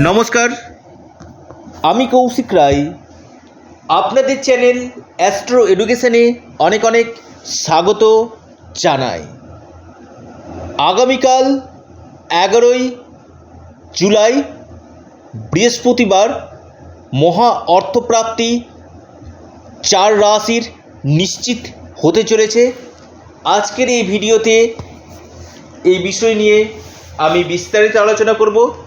নমস্কার। আমি কৌশিক রায়। আপনাদের চ্যানেল অ্যাস্ট্রো এডুকেশনে অনেক অনেক স্বাগত জানাই। আগামীকাল এগারোই জুলাই, বৃহস্পতিবার, মহা অর্থপ্রাপ্তি চার রাশির নিশ্চিত হতে চলেছে। আজকের এই ভিডিওতে এই বিষয় নিয়ে আমি বিস্তারিত আলোচনা করব।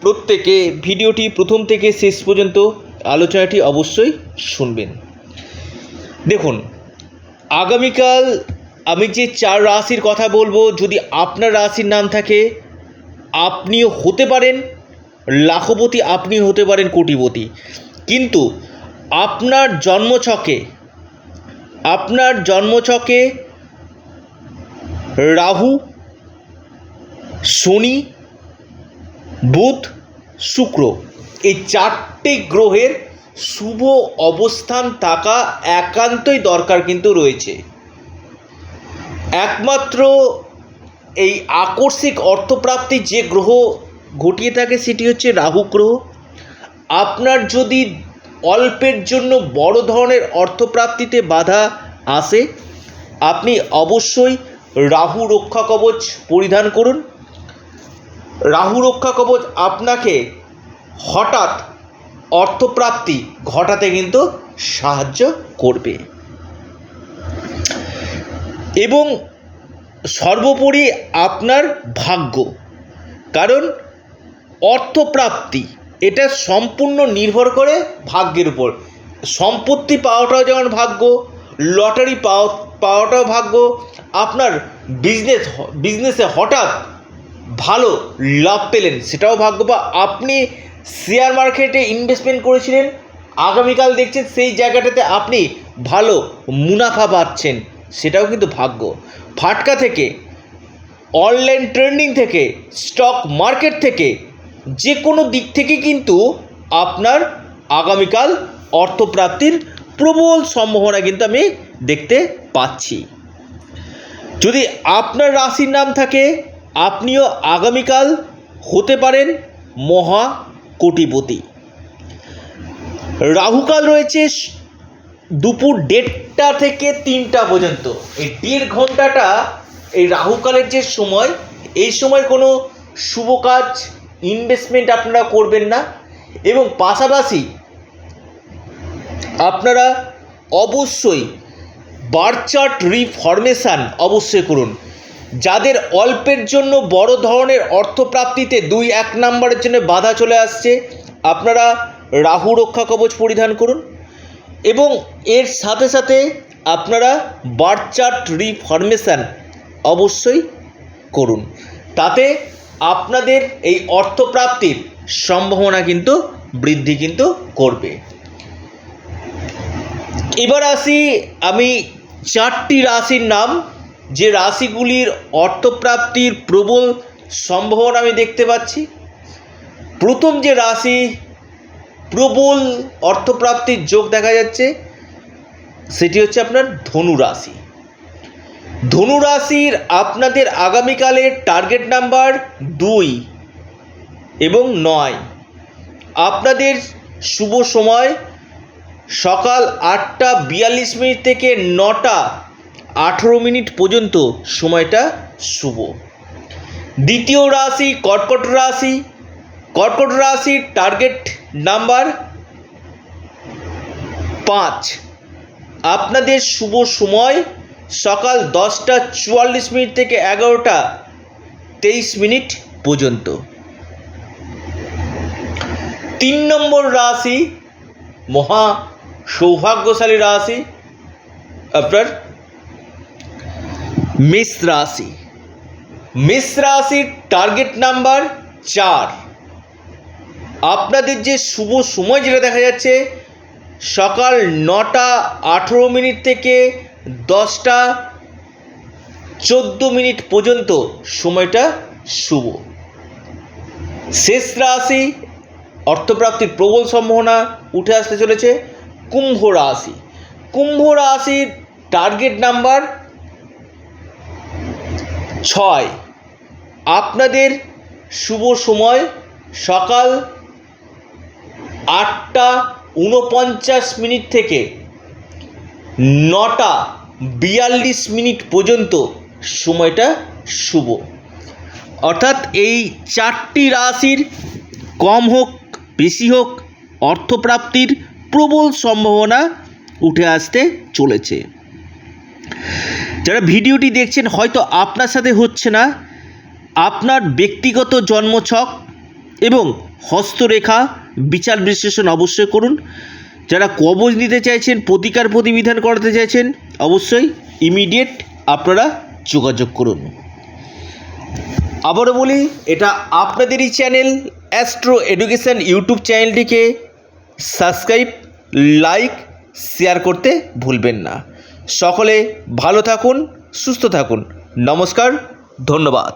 প্রত্যেকে ভিডিওটি প্রথম থেকে শেষ পর্যন্ত আলোচনাটি অবশ্যই শুনবেন। দেখুন, আগামীকাল আমি যে চার রাশির কথা বলব, যদি আপনার রাশির নাম থাকে, আপনিও হতে পারেন, লাখপতি আপনি হতে পারেন কোটিপতি। কিন্তু আপনার জন্মছকে আপনার জন্মছকে রাহু, শনি, বুধ শুক্র। এই চারটে গ্রহের শুভ অবস্থান থাকা একান্তই দরকার কিন্তু রয়েছে। একমাত্র এই আকস্মিক অর্থপ্রাপ্তি যে গ্রহ ঘটিয়ে থাকে সেটি হচ্ছে রাহু গ্রহ। আপনার যদি অল্পের জন্য বড় ধরনের অর্থপ্রাপ্তিতে বাধা আসে, আপনি অবশ্যই রাহু রক্ষা কবচ পরিধান করুন। রাহু রক্ষা কবচ আপনাকে হঠাৎ অর্থপ্রাপ্তি ঘটাতে কিন্তু সাহায্য করবে। এবং সর্বোপরি আপনার ভাগ্য। কারণ অর্থপ্রাপ্তি, এটা সম্পূর্ণ নির্ভর করে ভাগ্যের উপর। সম্পত্তি পাওয়াটাও যেমন ভাগ্য, লটারি পাওয়া, পাওয়াটাও ভাগ্য, আপনার বিজনেস বিজনেসে হঠাৎ ভালো লাভ পেলেন, সেটাও ভাগ্য বা আপনি শেয়ার মার্কেটে ইনভেস্টমেন্ট করেছিলেন, আগামীকাল দেখছেন সেই জায়গাটাতে আপনি ভালো মুনাফা পাচ্ছেন, সেটাও কিন্তু ভাগ্য। ফাটকা থেকে অনলাইন ট্রেন্ডিং থেকে স্টক মার্কেট থেকে যে কোনো দিক থেকে কিন্তু আপনার আগামীকাল অর্থপ্রাপ্তির প্রবল সম্ভাবনা কিন্তু আমি দেখতে পাচ্ছি। যদি আপনার রাশির নাম থাকে আপনিও আগামীকাল হতে পারেন মহা কোটিপতি। রাহুকাল রয়েছে দুপুর দেড়টা থেকে তিনটা পর্যন্ত। এই দেড় ঘন্টাটা এই রাহুকালের যে সময়, এই সময় কোনো শুভ কাজ ইনভেস্টমেন্ট আপনারা করবেন না। এবং পাশাপাশি আপনারা অবশ্যই বার্চার্ট রিফরমেশান অবশ্যই করুন। যাদের অল্পের জন্য বড় ধরনের অর্থপ্রাপ্তিতে দুই এক নম্বরের জন্য বাধা চলে আসছে, আপনারা রাহু রক্ষা কবচ পরিধান করুন। এবং এর সাথে সাথে আপনারা বার্চার্ট রিফরমেশান অবশ্যই করুন। তাতে আপনাদের এই অর্থপ্রাপ্তির সম্ভাবনা কিন্তু বৃদ্ধি কিন্তু করবে। এবার আসি আমি চারটি রাশির নাম। যে রাশিগুলির অর্থপ্রাপ্তির প্রবল সম্ভাবনা আমি দেখতে পাচ্ছি। প্রথম যে রাশি, প্রবল অর্থপ্রাপ্তির যোগ দেখা যাচ্ছে, সেটি হচ্ছে আপনার ধনু রাশি। ধনু রাশির আপনাদের আগামীকালের টার্গেট নাম্বার দুই এবং নয়। আপনাদের শুভ সময় সকাল আটটা বিয়াল্লিশ মিনিট থেকে নটা আঠেরো মিনিট পর্যন্ত সময়টা শুভ। দ্বিতীয় রাশি কর্কট রাশি। কর্কট রাশির টার্গেট নাম্বার পাঁচ। আপনাদের শুভ সময় সকাল দশটা চুয়াল্লিশ মিনিট থেকে এগারোটা তেইশ মিনিট পর্যন্ত। তিন নম্বর রাশি মহা সৌভাগ্যশালী রাশি। আপনার মেষ রাশি। মেষ রাশির টার্গেট নাম্বার চার। আপনাদের যে শুভ সময় যেটা দেখা যাচ্ছে, সকাল নটা আঠেরো মিনিট থেকে দশটা চোদ্দ মিনিট পর্যন্ত সময়টা শুভ। শেষ রাশি অর্থপ্রাপ্তির প্রবল সম্ভাবনা উঠে আসতে চলেছে, কুম্ভ রাশি। কুম্ভ রাশির টার্গেট নাম্বার ছয়, আপনাদের শুভ সময় সকাল আটটা উনপঞ্চাশ মিনিট থেকে নটা বিয়াল্লিশ মিনিট পর্যন্ত সময়টা শুভ। অর্থাৎ এই চারটি রাশির কম হোক, বেশি হোক, অর্থপ্রাপ্তির প্রবল সম্ভাবনা উঠে আসতে চলেছে। যারা ভিডিওটি দেখছেন, হয়তো আপনার সাথে হচ্ছে না। আপনার ব্যক্তিগত জন্মছক এবং হস্তরেখা বিচার বিশ্লেষণ অবশ্যই করুন। যারা কবজ নিতে চাইছেন, প্রতিকার প্রতিবিধান করাতে চাইছেন, অবশ্যই ইমিডিয়েট আপনারা যোগাযোগ করুন। আবারও বলি, এটা আপনাদেরই চ্যানেল অ্যাস্ট্রো এডুকেশন ইউটিউব চ্যানেলটিকে সাবস্ক্রাইব লাইক শেয়ার করতে ভুলবেন না। সকলে ভালো থাকুন সুস্থ থাকুন। নমস্কার ধন্যবাদ।